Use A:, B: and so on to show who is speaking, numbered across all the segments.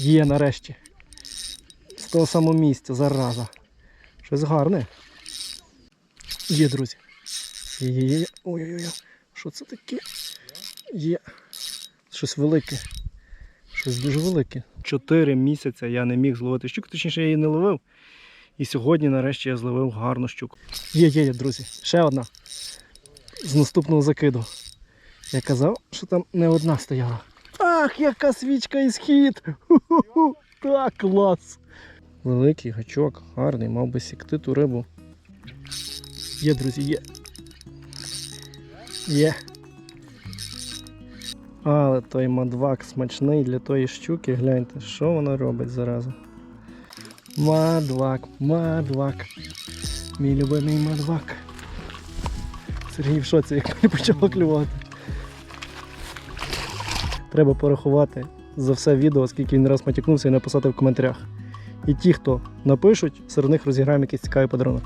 A: Є нарешті. З того самого місця, зараза. Щось гарне. Є, друзі. Є, є, є. Ой-ой-ой. Що це таке? Є. Щось велике. Щось дуже велике. Чотири місяці я не міг зловити щуку, точніше я її не ловив. І сьогодні нарешті я зловив гарну щуку. Є, є, є, друзі. Ще одна. З наступного закиду. Я казав, що там не одна стояла. Ах, яка свічка і схід! Так, клас! Великий гачок, гарний, мав би сікти ту рибу. Є, друзі, є. Є. Але той мадвак смачний для тої щуки, гляньте, що вона робить зараза. Мадвак, мадвак. Мій любимий мадвак. Сергій в шоці, як почало клювати. Треба порахувати за все відео, скільки він раз матюкнувся і написати в коментарях. І ті, хто напишуть, серед них розіграємо якийсь цікавий подарунок.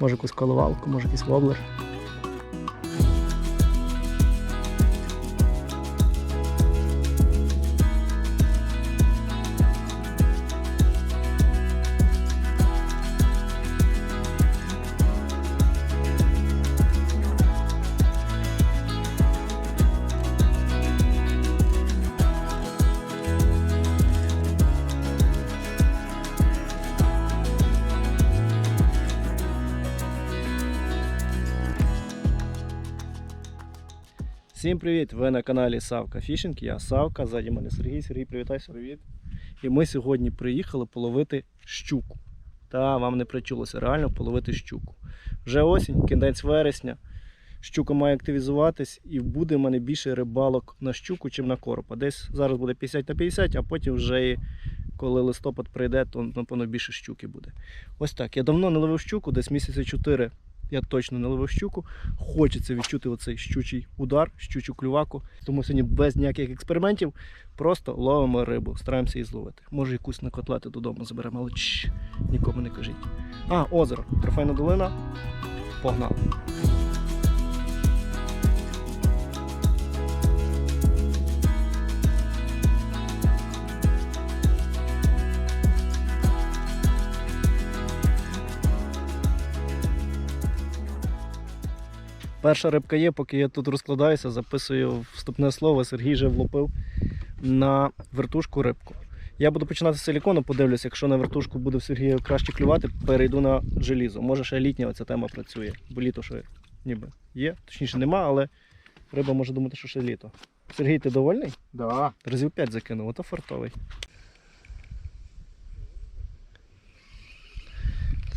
A: Може якусь коловалку, може якийсь воблер. Всім привіт! Ви на каналі Савка Фішинг. Я Савка, ззаді мене Сергій. Сергій, привітайся. Привіт. І ми сьогодні приїхали половити щуку. Та вам не причулося, реально половити щуку. Вже осінь, кінець вересня. Щука має активізуватись і буде в мене більше рибалок на щуку, чим на коропа. Десь зараз буде 50 на 50, а потім вже і коли листопад прийде, то напевно більше щуки буде. Ось так. Я давно не ловив щуку, десь місяці 4 я точно не ловив щуку. Хочеться відчути оцей щучий удар, щучу клюваку. Тому сьогодні без ніяких експериментів просто ловимо рибу, стараємося її зловити. Може якусь на котлети додому заберемо, але чш, нікому не кажіть. А, озеро, трофейна долина. Погнали. Перша рибка є, поки я тут розкладаюся, записую вступне слово. Сергій вже влупив на вертушку рибку. Я буду починати з силікону, подивлюся, якщо на вертушку буде в Сергія краще клювати, перейду на желізо. Може ще літня ця тема працює, бо літо ще ніби є, точніше нема, але риба може думати, що ще літо. Сергій, ти довольний?
B: Да.
A: Разів 5 закинув, ото фартовий.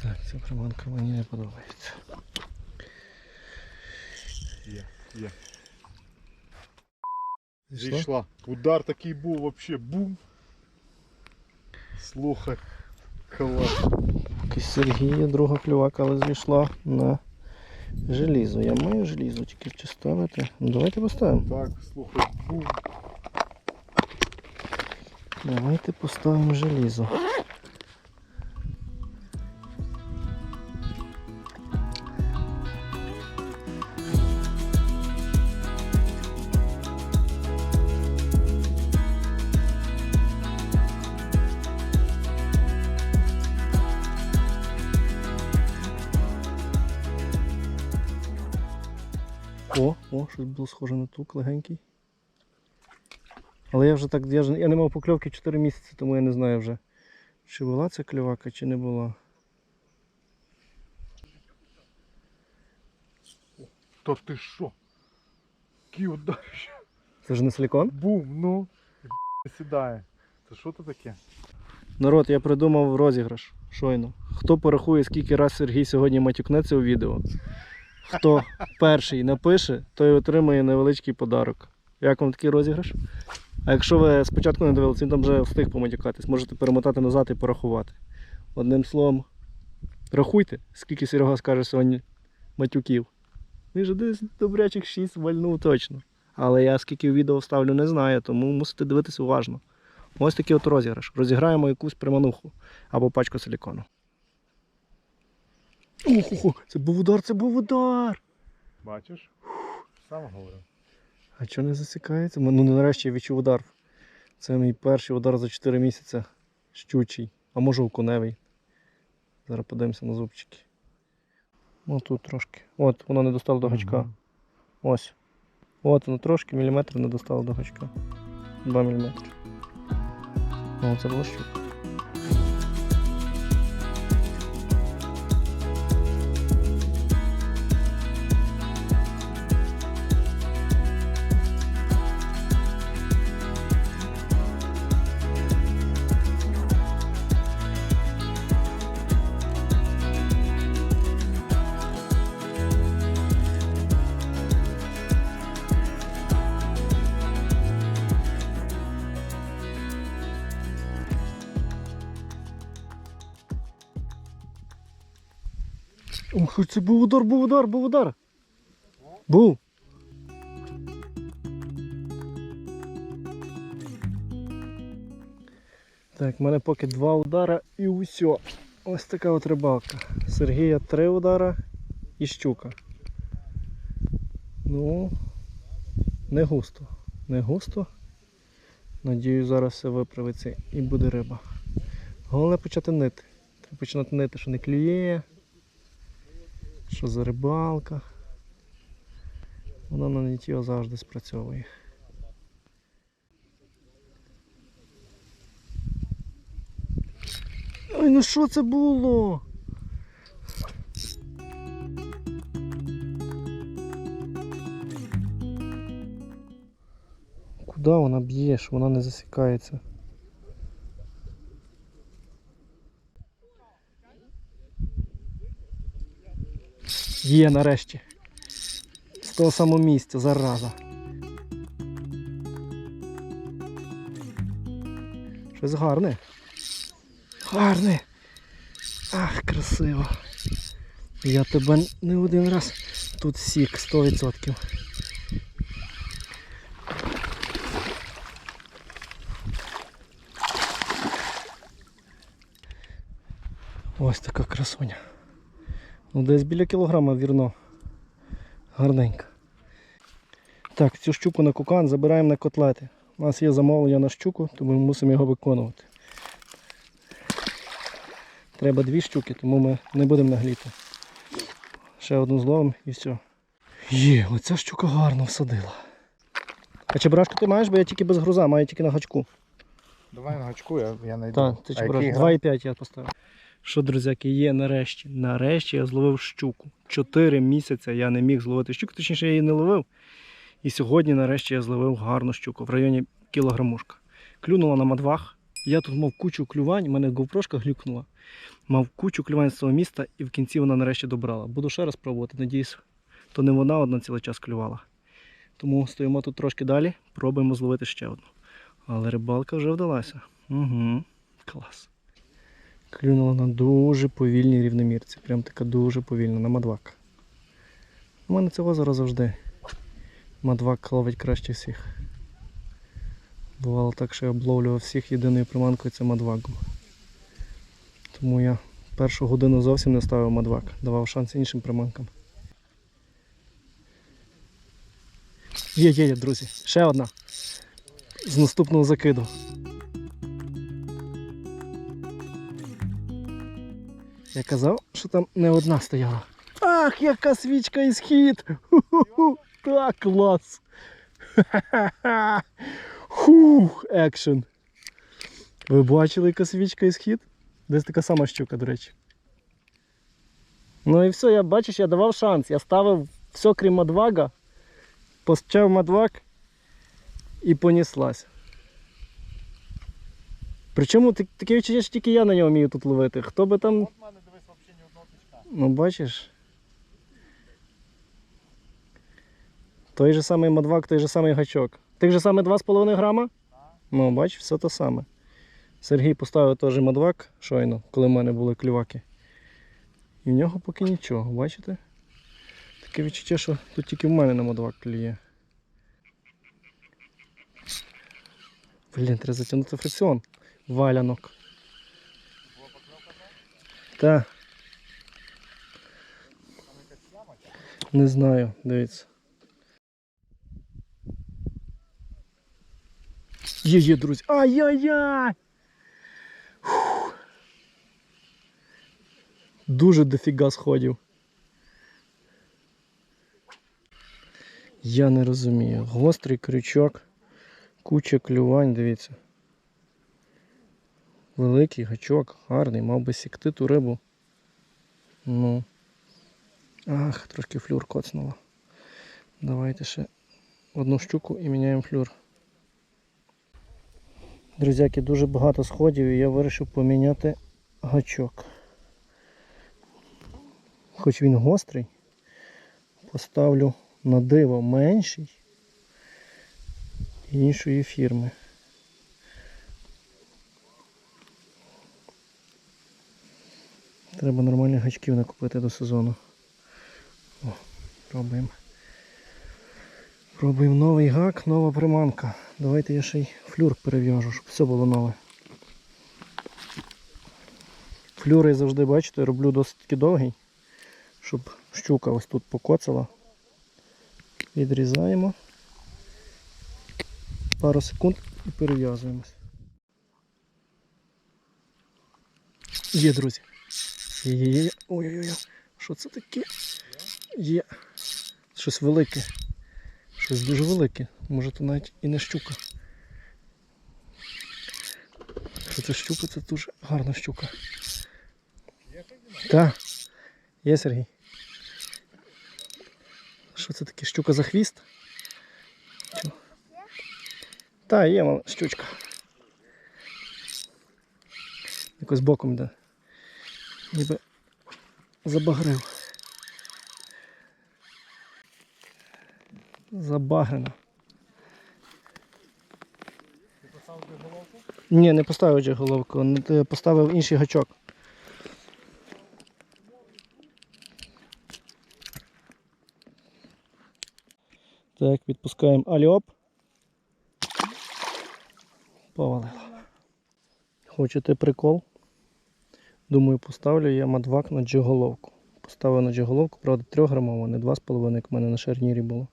A: Так, ця приманка мені не подобається.
B: Є, є.
A: Зійшла?
B: Зійшла. Удар такий був вообще бум. Слухай. Клас.
A: Сергія, друга клювака, але зійшла на желізо. Я маю желізо, тільки чи ставити. Ну, давайте поставимо.
B: Так, слухай, бум.
A: Давайте поставимо желізо. О, щось було схоже на тук легенький. Але я вже так, я, ж, я не мав покльовки 4 місяці, тому я не знаю вже, чи була ця клювака, чи не була.
B: Та ти що? Який удар.
A: Це ж не силікон?
B: Бум, ну. І Сідає. Це що це таке?
A: Народ, я придумав розіграш щойно. Хто порахує, скільки раз Сергій сьогодні матюкнеться у відео, хто перший напише, той отримає невеличкий подарок. Як вам такий розіграш? А якщо ви спочатку не дивилися, він там вже встиг поматюкатись, можете перемотати назад і порахувати. Одним словом, рахуйте, скільки Серега скаже сьогодні матюків. Він же десь добрячих 6 вальнув точно. Але я скільки відео вставлю, не знаю, тому мусите дивитися уважно. Ось такий от розіграш. Розіграємо якусь примануху або пачку силікону. Охо, це був удар, це був удар.
B: Бачиш? Сам говорив.
A: А чого не засікається? Ну нарешті я відчув удар Це мій перший удар за 4 місяці. Щучий, а може окуневий. Зараз подивимося на зубчики. Ну тут трошки. От, воно не достало до гачка.
B: Мгм.
A: Ось. От воно трошки, міліметр не достало до гачка. 2 мм. О, це була щука. Це був удар, був удар, був удар. Був. Так, в мене поки два удара і усьо. Ось така от рибалка. Сергія три удара і щука. Ну, не густо. Не густо. Надію, зараз все виправиться і буде риба. Головне почати нити. Треба починати нити, що не клює. Що за рибалка? Вона на нітіо завжди спрацьовує. Ой, ну що це було? Куди вона б'є, що вона не засікається? Є нарешті. З того самого місця, зараза. Щось гарне. Гарне. Ах, красиво. Я тебе не один раз тут сік 100%. Ось така красуня. Ну, десь біля кілограма вірно. Гарненько. Так, цю щуку на кукан забираємо на котлети. У нас є замовлення на щуку, тому ми мусимо його виконувати. Треба дві щуки, тому ми не будемо нагліти. Ще одну зловимо і все. Є, оця щука гарно всадила. А чебурашку ти маєш, бо я тільки без груза, маю тільки на гачку.
B: Давай на гачку, я, я найду.
A: Так, ти
B: А
A: чебурашку. 2,5 я поставив. Що, друзяки, є нарешті. Нарешті я зловив щуку. Чотири місяці я не міг зловити щуку, точніше я її не ловив. І сьогодні нарешті я зловив гарну щуку в районі кілограмушка. Клюнула на мадвах. Я тут мав кучу клювань, у мене говпрошка глюкнула. Мав кучу клювань з цього міста і в кінці вона нарешті добрала. Буду ще раз пробувати, надіюсь, то не вона одна цілий час клювала. Тому стоїмо тут трошки далі, пробуємо зловити ще одну. Але рибалка вже вдалася. Угу. Клас. Клюнула на дуже повільній рівномірці. Прям така дуже повільна на мадвак. У мене це озеро завжди. Мадвак ловить краще всіх. Бувало так, що я обловлював всіх єдиною приманкою це мадваком. Тому я першу годину зовсім не ставив мадвак, давав шанс іншим приманкам. Є, є, є, друзі. Ще одна. З наступного закиду. Я казав, що там не одна стояла. Ах, яка свічка і схід! Так, клас! Хух, екшен! Ви бачили, яка свічка і схід? Десь така сама щука, до речі. Ну і все, я бачиш, я давав шанс. Я ставив все крім Мадвага, почав Мадваг і поніслась. Причому таке відчуття, що тільки я на нього вмію тут ловити. Хто би там.
B: От в мене дивись взагалі ні одного тичка.
A: Ну бачиш. Той же самий мадвак, той же самий гачок. Тих же саме 2,5 грама? Ну, бач, все те саме. Сергій поставив теж мадвак щойно, коли в мене були клюваки. І в нього поки нічого, бачите? Таке відчуття, що тут тільки в мене на мадвак клює. Блін, треба затягнути фрикціон. Валянок. Та. Не знаю, дивіться. Є, є, друзі. Ай-яй-яй! Дуже дофіга сходів. Я не розумію. Гострий крючок, куча клювань, дивіться. Великий гачок, гарний, мав би сікти ту рибу. Ну. Ах, трошки флюр коцнуло. Давайте ще одну щуку і міняємо флюр. Друзяки, дуже багато сходів і я вирішив поміняти гачок. Хоч він гострий, поставлю на диво менший іншої фірми. Треба нормальних гачків накупити до сезону. Пробуємо. Пробуємо новий гак, нова приманка. Давайте я ще й флюр перев'яжу, щоб все було нове. Флюри завжди, бачите, роблю досить довгий, щоб щука ось тут покоцала. Відрізаємо. Пару секунд і перев'язуємось. Є, друзі. Є, є, є. Ой-ой-ой. Що це таке? Є. Щось велике. Щось дуже велике. Може то навіть і не щука. Що це щука, це дуже гарна щука. Так. Є Сергій. Що це таке? Щука за хвіст? Та, є мала щучка. Якось боком йде. Ніби забагрив. Забагрено. Ні, не поставив же головку, не- е, поставив інший гачок. Так, відпускаємо аліоп. Повалило. Хочете прикол? Думаю, поставлю я мадвак на джиголовку. Поставив на джиголовку, правда, 3 грамова, не 2,5, як в мене на шарнірі було.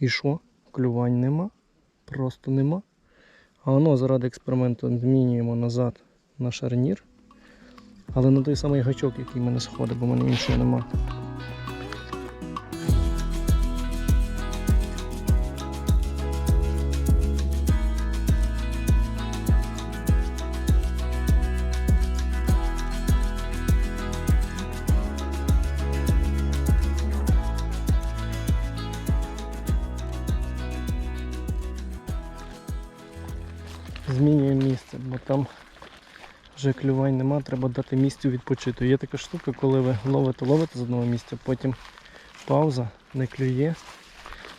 A: І що? Клювань нема. Просто нема. А воно заради експерименту змінюємо назад на шарнір. Але на той самий гачок, який в мене сходить, бо в мене іншого нема. Вже клювань нема, треба дати місцю відпочити. Є така штука, коли ви ловите, ловите з одного місця, потім пауза, не клює.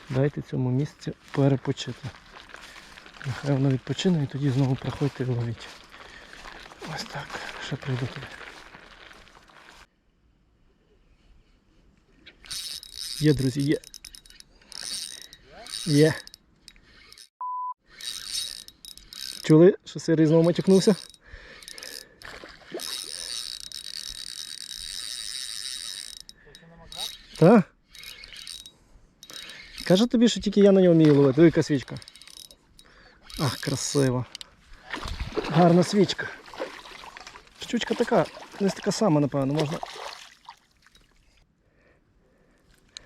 A: Дайте цьому місці перепочити. Нехай воно відпочине і тоді знову приходьте і ловіть. Ось так. Ще прийду туди. Є, друзі, є. Є. Чули, що Сирий знову матюкнувся? Так? Каже тобі, що тільки я на нього вмію ловити. Диви, свічка. Ах, красиво. Гарна свічка. Щучка така, десь така сама, напевно, можна.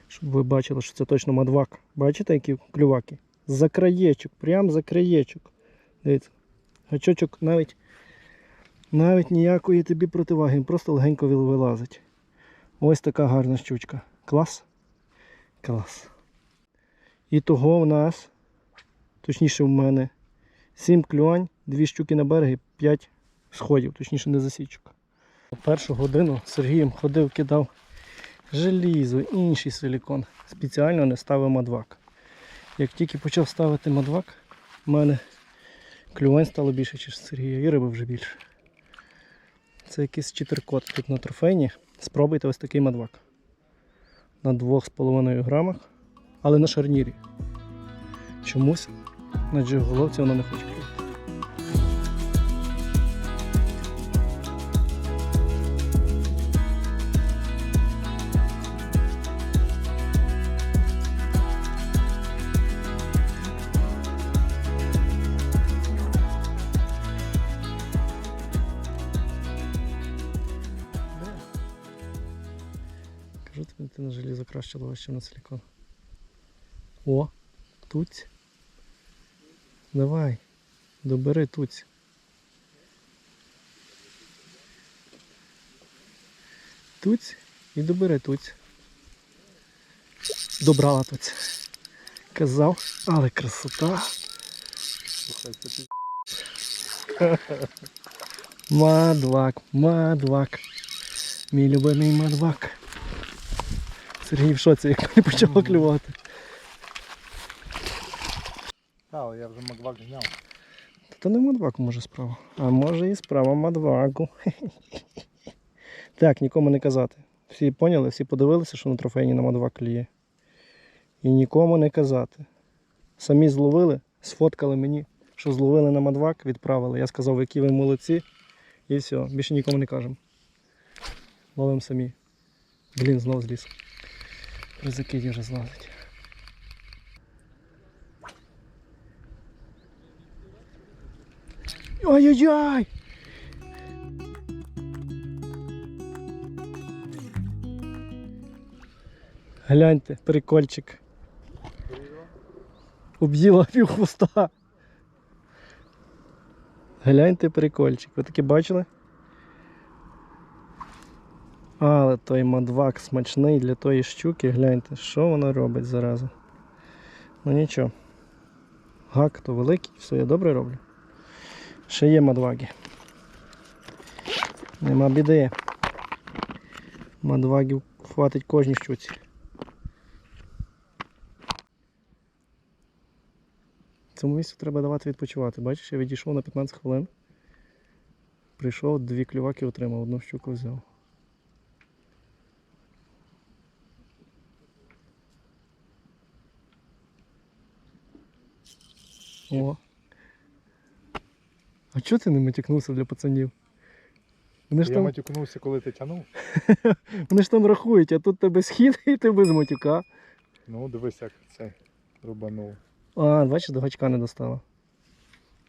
A: Щоб ви бачили, що це точно мадвак. Бачите, які клюваки? За краєчок, прям за краєчок. Дивіться. Гачочок навіть навіть ніякої тобі противаги, він просто легенько вилазить. Ось така гарна щучка. Клас? Клас. І того в нас, точніше в мене, 7 клювань, 2 щуки на берегі, 5 сходів, точніше не засічок. Першу годину Сергієм ходив, кидав желізо, інший силікон. Спеціально не ставив мадвак. Як тільки почав ставити мадвак, в мене клювань стало більше, ніж Сергія, і риби вже більше. Це якийсь читеркот тут на трофейні. Спробуйте ось такий мадвак. На 2,5 грамах, але на шарнірі. Чомусь на джиголовці вона не хоче клювати. Кажу тобі, ти на желізо краще ловиш, ніж на силікон. О, туць. Давай, добери туць. Туць і добери туць. Добрала туць. Казав, але красота. Мадвак, мадвак. Мій любимий мадвак. Сергій в шоці, як не почало клювати.
B: Та, але я вже маквак зняв.
A: Та не мадваку може справа. А може і справа мадваку. Так, нікому не казати. Всі поняли, всі подивилися, що на трофейні на мадвак клює. І нікому не казати. Самі зловили, сфоткали мені, що зловили на мадвак, відправили. Я сказав, які ви молодці. І все, більше нікому не кажемо. Ловимо самі. Блін, знов зліз. При закиді вже злазить. Ой-ой-ой! Гляньте, прикольчик. Об'їла пів хвоста. Гляньте прикольчик. Ви таки бачили? Але той мадвак смачний для тої щуки, гляньте, що вона робить зараза. Ну нічого. Гак то великий, все я добре роблю. Ще є мадваги. Нема біди. Мадвагів хватить кожній щуці. Цьому місцю треба давати відпочивати. Бачиш, я відійшов на 15 хвилин. Прийшов, дві клюваки отримав, одну щуку взяв. О. А чого ти не матюкнувся для пацанів? Вони ж,
B: Я
A: там,
B: матюкнувся, коли ти тянув.
A: вони ж там рахують, а тут тебе схід і ти без матюка.
B: Ну, дивись, як це рубанув.
A: А, бачиш, до гачка не достала.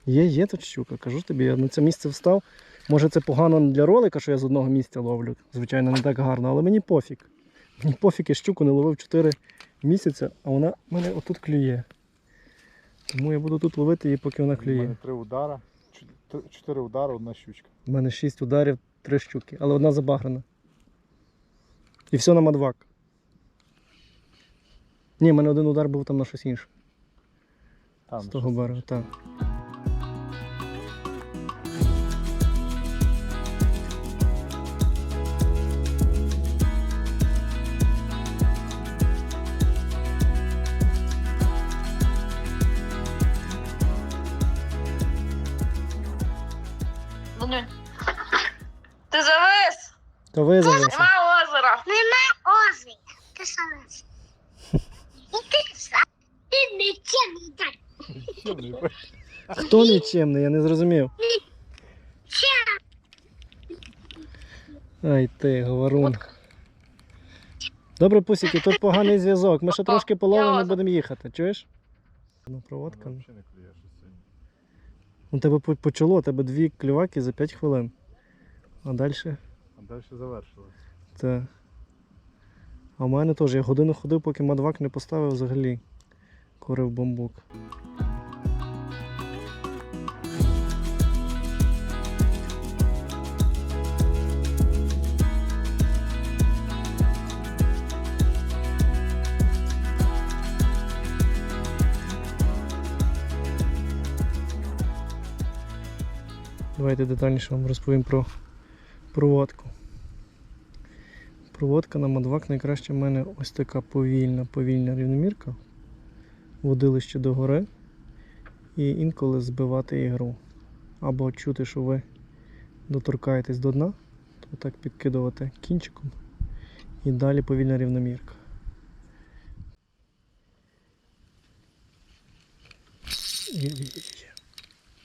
A: Є, є тут щука, кажу тобі, я на це місце встав. Може це погано для ролика, що я з одного місця ловлю. Звичайно, не так гарно, але мені пофіг. Мені пофіг, я щуку не ловив 4 місяці, а вона мене отут клює. Тому я буду тут ловити її, поки вона
B: У мене
A: клює.
B: три удара, чу- т- чотири удари, одна щучка.
A: У мене 6 ударів, 3 щуки, але одна забаграна. І все на мадвак. Ні, в мене один удар був там на щось інше.
B: Там,
A: з того
B: щось
A: берега, так.
C: Нема озера.
D: Нема озері. Ти сам. І ти сам. Ти нічим не дай.
A: Хто нічемний, я не зрозумів. Ай ти, говорун. Добре, пусіки, тут поганий зв'язок. Ми ще трошки половимо і будемо їхати. Чуєш? Ну, проводка. У тебе по- почало, у тебе дві клюваки за 5 хвилин. А далі
B: далі завершилось.
A: це. А в мене теж. Я годину ходив, поки мадвак не поставив взагалі. Курив бамбук. Давайте детальніше вам розповім про проводку. Проводка на мадвак найкраще в мене ось така повільна, повільна рівномірка. Водилище до гори. І інколи збивати ігру. Або чути, що ви доторкаєтесь до дна, то так підкидувати кінчиком. І далі повільна рівномірка.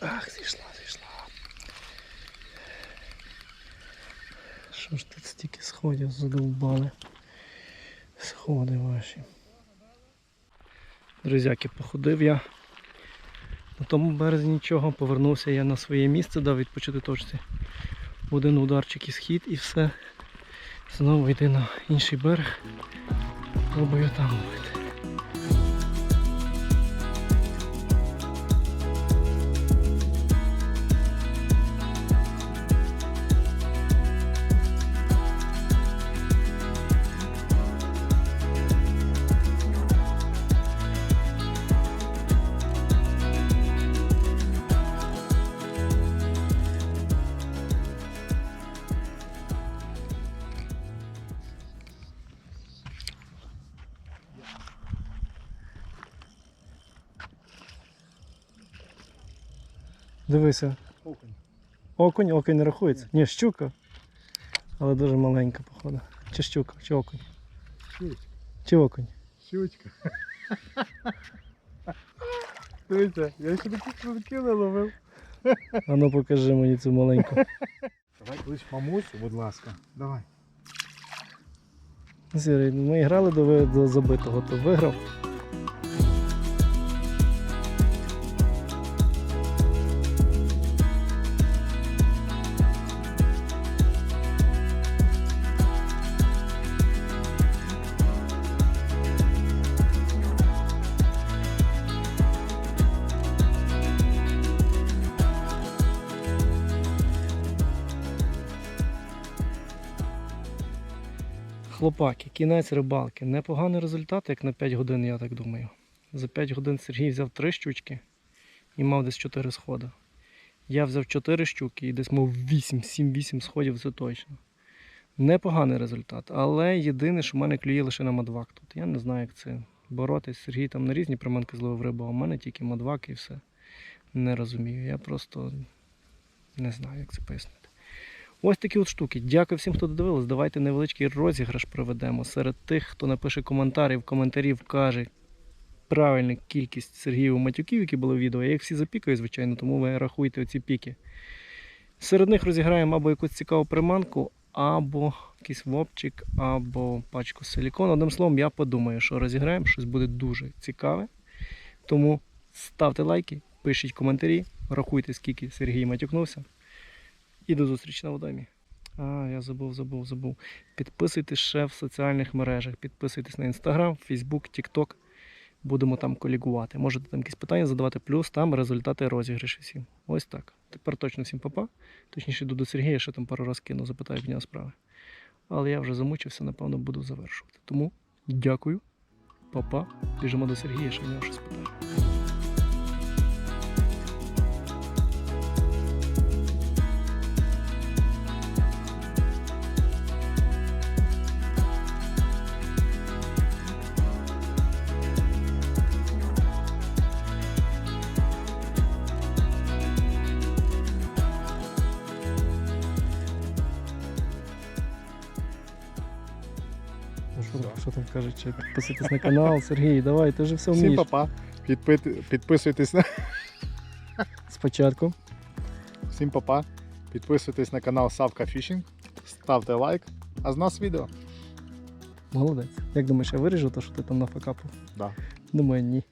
A: Ах, зійшла, зійшла. Що ж тут стільки сходів задовбали? Сходи ваші. Друзяки, походив я. На тому березі нічого, повернувся я на своє місце, дав відпочити точці. Один ударчик і схід і все. Знову йти на інший берег. Пробую там ловити. Дивися.
B: Окунь.
A: Окунь, окунь не рахується. Ні, щука. Але дуже маленька, походу. Чи щука, чи окунь.
B: Щучка.
A: Чи окунь.
B: Щучка. Дивіться, я ще такі кружки не ловив.
A: А ну покажи мені цю маленьку.
B: Давай колись мамусю, будь ласка. Давай.
A: Сірий, ми грали до, до забитого, то виграв. Хлопаки, кінець рибалки. Непоганий результат, як на 5 годин, я так думаю. За 5 годин Сергій взяв 3 щучки і мав десь 4 сходи. Я взяв 4 щуки і десь мав 8, 7-8 сходів, це точно. Непоганий результат. Але єдине, що в мене клює лише на мадвак тут. Я не знаю, як це боротись. Сергій там на різні приманки зловив рибу, а в мене тільки мадвак і все. Не розумію. Я просто не знаю, як це пояснити. Ось такі от штуки. Дякую всім, хто додивились. Давайте невеличкий розіграш проведемо. Серед тих, хто напише коментарі, в коментарі вкаже правильну кількість Сергіїв матюків, які були в відео. Я їх всі запікаю, звичайно, тому ви рахуйте оці піки. Серед них розіграємо або якусь цікаву приманку, або якийсь вопчик, або пачку силікону. Одним словом, я подумаю, що розіграємо, щось буде дуже цікаве. Тому ставте лайки, пишіть коментарі, рахуйте, скільки Сергій матюкнувся. І до зустрічі на водомі. А, я забув, забув, забув. Підписуйтесь ще в соціальних мережах. Підписуйтесь на Instagram, Facebook, TikTok. Будемо там колігувати. Можете там якісь питання задавати, плюс там результати розіграшів всім. Ось так. Тепер точно всім папа. Точніше, йду до Сергія, ще там пару разів кину, запитаю в нього справи. Але я вже замучився, напевно, буду завершувати. Тому дякую, папа. Біжимо до Сергія, ще в нього щось питаю. Кажуть, підписуйтесь на канал, Сергій, давай, ти вже все
B: Всім
A: вмієш.
B: папа. Підпит- Підписуйтесь на
A: Спочатку.
B: всім папа. Підписуйтесь на канал Савка Фішинг. Ставте лайк. А з нас відео.
A: Молодець. Як думаєш, я виріжу те, що ти там нафакапав?
B: Да.
A: Думаю, ні.